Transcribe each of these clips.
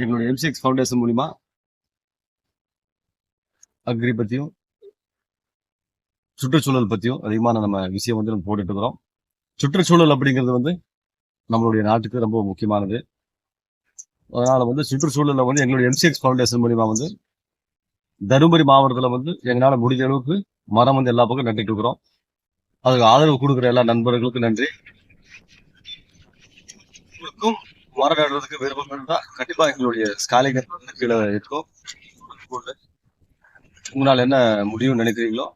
எங்களுடைய MCX foundation மூலிமா agri பற்றியும் சுற்றுச்சூழல் பற்றியும் அதிகமான நம்ம விஷயம் வந்து நம்ம போட்டுட்டு இருக்கிறோம். சுற்றுச்சூழல் அப்படிங்கிறது வந்து நம்மளுடைய நாட்டுக்கு ரொம்ப முக்கியமானது. அதனால் வந்து சுற்றுச்சூழலில் வந்து எங்களுடைய எம்சிஎக்ஸ் ஃபவுண்டேஷன் மூலிமா வந்து தருமபுரி மாவட்டத்தில் வந்து எங்களால் முடிஞ்ச அளவுக்கு மரம் வந்து எல்லா பக்கம் நட்டுட்டு இருக்கிறோம். அதுக்கு ஆதரவு கொடுக்குற எல்லா நண்பர்களுக்கும் நன்றி. உங்களுக்கும் மரம் நடுறதுக்கு விருப்பம் இருந்தா கண்டிப்பா எங்களுடைய ஸ்காலிகர் வந்து கீழே இருக்கும் உங்களால் என்ன முடியும்னு நினைக்கிறீங்களோ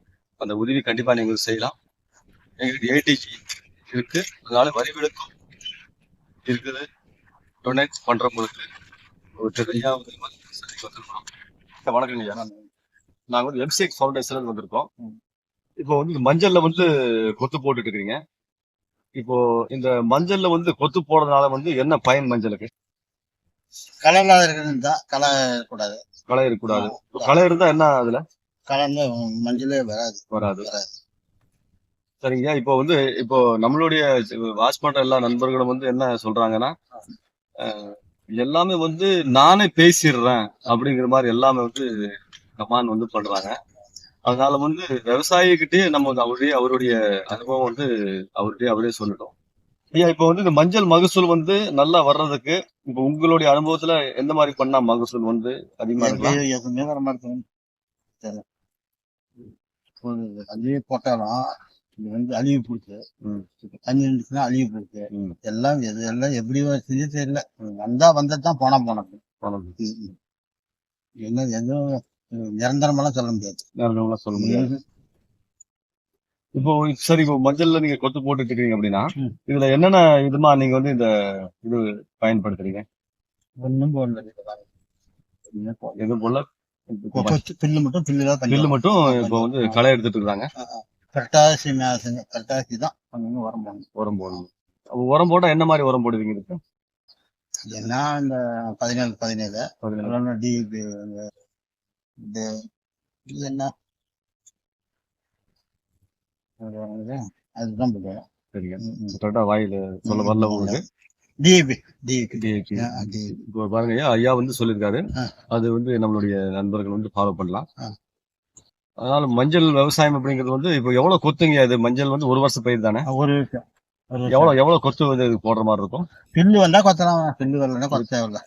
அந்த உதவி கண்டிப்பா நீங்க செய்யலாம். எங்களுக்கு ஏடிஜி இருக்கு. அதனால வரி விலக்கும் இருக்குது. டொனேட் பண்றவங்களுக்கு ஒரு சரிக்கு வந்திருக்கோம் ஐயா, வணக்கங்க ஐயா. நாங்க வந்து எம்சிஎக்ஸ் ஃபவுண்டேஷன் வந்திருக்கோம். இப்போ வந்து மஞ்சள்ல வந்து கொத்து போட்டுட்டு இருக்கீங்க இப்போ இந்த மஞ்சள்ல வந்து கொத்து போடுறதுனால வந்து என்ன பயன் மஞ்சளுக்கு? களை இல்லாத இருக்கிறது களை கூடாது களை இருக்கக்கூடாது களை இருந்தா என்ன அதுல? களை இருந்தா மஞ்சளே வராது. வராது. வராது. சரிங்க. இப்போ வந்து இப்போ நம்மளுடைய வாட்ச் பண்ற எல்லா நண்பர்களும் வந்து என்ன சொல்றாங்கன்னா எல்லாமே வந்து நானே பேசிடுறேன் அப்படிங்கிற மாதிரி எல்லாமே வந்து கமான் வந்து பண்றாங்க. அதனால வந்து விவசாயிகிட்டே நம்ம வந்து அவருடைய அவருடைய அனுபவம் வந்து அவர்கிட்டயே அவரே சொல்லட்டும். ஐயா இப்போ வந்து இந்த மஞ்சள் மகசூல் வந்து நல்லா வர்றதுக்கு இப்போ உங்களுடைய அனுபவத்துல எந்த மாதிரி பண்ணா மகசூல் வந்து அதிகமா எதுவுமே வர மாட்டேங்குது அழிவு போட்டாலும் இது வந்து அழிவு பிடிச்சி ம். தண்ணி இருந்துச்சுன்னா அழிவு பிடிச்சி ம். எல்லாம் எது எல்லாம் எப்படி செஞ்சு தெரியல வந்தா வந்ததுதான் போனா போனது. என்ன எதுவும் நிரந்தரமெல்லாம் சொல்ல முடியாது. நேரங்களா சொல்ல முடியாது. இப்போ சரி இப்போ மஞ்சள்ல நீங்க கொத்து போட்டுட்டு இருக்கீங்க அப்படின்னா. இதுல என்னென்ன இதுமா நீங்க வந்து இந்த இது பயன்படுத்துறீங்க? ஒன்றும் போடல. எதுவுமே போல பில்லு மட்டும் பில்லு தான் பில்லு மட்டும் இப்போ வந்து களை எடுத்துட்டு இருக்காங்க. கரெக்டாசி மேசங்க கரெக்டாசி தான் கொஞ்சம் உரம் போடணும். உரம் போடணும். உரம் போட்டா என்ன மாதிரி உரம் போடுவீங்க இதுக்கு? ஏன்னா இந்த பதினேழு பதினேழு. பதினேழு. டிபி இது அது? அதுதான் கரெக்டா வாயில சொல்ல வரல உங்களுக்கு. பாருங்க. ஐயா, வந்து சொல்லியிருக்காரு. அது வந்து நம்மளுடைய நண்பர்கள் வந்து ஃபாலோ பண்ணலாம். அதனால மஞ்சள் விவசாயம் அப்படிங்கிறது வந்து இப்போ எவ்வளவு கொத்துங்க இது? மஞ்சள் வந்து ஒரு வருஷம் பயிர் தானே? ஒரு. எவ்வளவு எவ்வளவு கொத்து வந்து போடுற மாதிரி இருக்கும்? பில்லு வந்தா கொத்தலாம். பில்லு வரலன்னா கொத்த தேவையில்ல.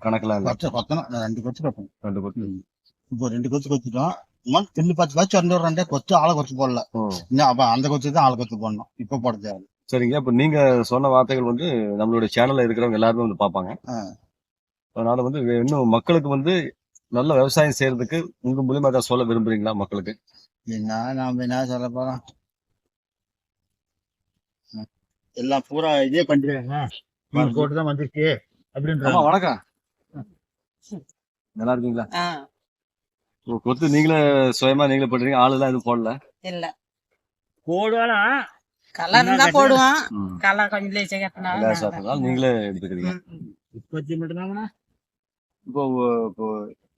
கணக்கெல்லாம் கொத்தணும். ரெண்டு கொத்து ரெண்டு கொத்து. இப்போ ரெண்டு கொத்து கொத்திட்டோம். சும்மா பில்லு பத்து பத்து ரெண்டு ரெண்டே கொத்து ஆளை கொத்து போடல. ஓ. இன்னும் அப்ப அந்த கொத்து தான் ஆளை கொத்து போடணும். இப்ப போட தேவை சரிங்க. இப்ப நீங்க சொன்ன வார்த்தைகள் வந்து நம்மளுடைய சேனல்ல இருக்கிறவங்க எல்லாருமே வந்து பார்ப்பாங்க. ஆ. அதனால வந்து இன்னும் மக்களுக்கு வந்து நல்ல விவசாயம் செய்யறதுக்கு உங்க மூலியமா ஏதாவது சொல்ல விரும்புறீங்களா மக்களுக்கு? என்ன நாம என்ன சொல்ல போறோம்? எல்லாம் பூரா இதே பண்ணிருக்காங்க போட்டு தான் வந்துருச்சு. அப்படின்ற வணக்கம். நல்லா இருக்கீங்களா? கொத்து நீங்களே சுயமா நீங்களே பண்றீங்க ஆளு எல்லாம் எதுவும் போடல. இல்ல. போடுவானா கலர் தான் போடுவோம். கலர் கொஞ்சம் லேசா கட்டினா நீங்களே எடுத்துக்கிறீங்க. உற்பத்தி மட்டும்தாங்கண்ணா இப்போ இப்போ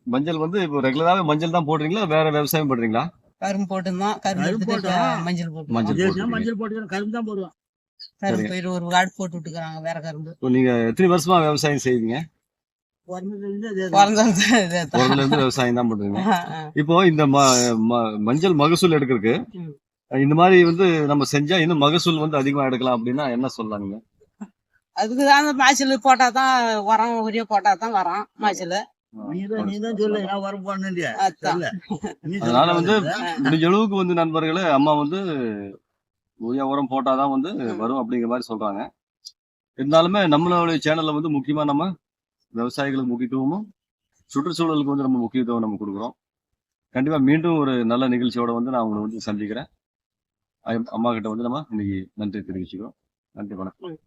மஞ்சள் வந்து இப்போ ரெகுலராகவே மஞ்சள் தான் போடுறீங்களா? வேற விவசாயம் பண்றீங்களா கரும்பு போட்டுருந்தோம். கரும்பு. மஞ்சள் போட்டு மஞ்சள். மஞ்சள் போட்டு கரும்பு தான் போடுவோம். கரும்பு பயிர் ஒரு காடு போட்டு விட்டுக்கிறாங்க வேற கரும்பு. இப்போ நீங்க எத்தனை வருஷமா விவசாயம் செய்வீங்க. பிறந்ததுல இருந்து விவசாயம் தான் பண்றீங்க. இப்போ இந்த ம- ம- மஞ்சள் மகசூல் எடுக்கிறதுக்கு. இந்த மாதிரி வந்து நம்ம செஞ்சா இன்னும் மகசூல் வந்து அதிகமா எடுக்கலாம் அப்படின்னா என்ன சொல்லலாம் நீங்க அதுக்கு தான் அந்த மாய்ச்சல் போட்டா தான் உரம் உரிய போட்டா தான் வரும் மாய்ச்சல். நீதான் நீதான் சொல்லு நான் வர போனேன் அதான். அதனால வந்து முடிஞ்ச அளவுக்கு வந்து நண்பர்களே அம்மா வந்து உரிய உரம் போட்டாதான் வந்து வரும் அப்படிங்கிற மாதிரி சொல்றாங்க. இருந்தாலுமே நம்மளுடைய சேனல்ல வந்து முக்கியமா நம்ம விவசாயிகளுக்கு முக்கியத்துவமும் சுற்றுச்சூழலுக்கு வந்து நம்ம முக்கியத்துவம் நம்ம கொடுக்குறோம். கண்டிப்பா மீண்டும் ஒரு நல்ல நிகழ்ச்சியோட வந்து நான் உங்களை வந்து சந்திக்கிறேன். அம்மா கிட்ட வந்து நம்ம இன்னைக்கு நன்றி தெரிவிச்சுக்கிறோம். நன்றி வணக்கம்.